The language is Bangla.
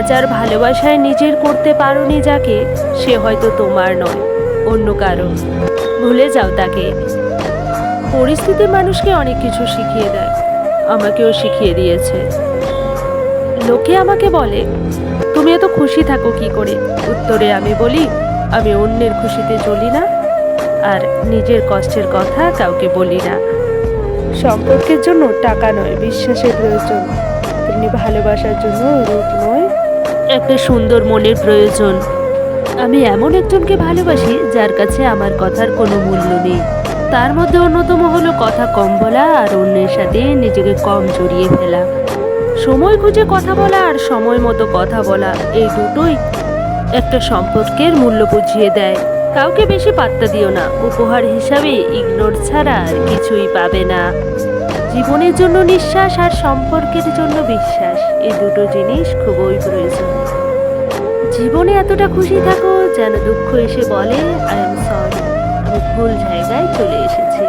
হাজার ভালোবাসায় নিজের করতে পারোনি যাকে, সে হয়তো তোমার নয়, অন্য কারও। ভুলে যাও তাকে। পরিস্থিতি মানুষকে অনেক কিছু শিখিয়ে দেয়। আমাকেও শিখিয়ে দিয়েছে। লোকে আমাকে বলে, তুমি এত খুশি থাকো কি করে? উত্তরে আমি বলি, আমি অন্যের খুশিতে চলি না, আর নিজের কষ্টের কথা কাউকে বলি না। সম্পর্কের জন্য টাকা নয়, বিশ্বাসের প্রয়োজন। তেমনি ভালোবাসার জন্য রূপ একটা সুন্দর মনের প্রয়োজন। আমি এমন একজনকে ভালোবাসি যার কাছে আমার কথার কোনো মূল্য নেই। তার মধ্যে অন্যতম হলো কথা কম বলা আর অন্যের সাথে নিজেকে কম জড়িয়ে ফেলা। সময় খুঁজে কথা বলা আর সময় মতো কথা বলা, এই দুটোই একটা সম্পর্কের মূল্য বুঝিয়ে দেয়। কাউকে বেশি পাত্তা দিও না, উপহার হিসাবে ইগনোর ছাড়া আর কিছুই পাবে না। জীবনের জন্য নিঃশ্বাস আর সম্পর্কের জন্য বিশ্বাস, এই দুটো জিনিস খুবই প্রয়োজন। জীবনে এতটা খুশি থাকো যেন দুঃখ এসে বলে আই এম সরি আমি ভুল জায়গায় চলে এসেছি।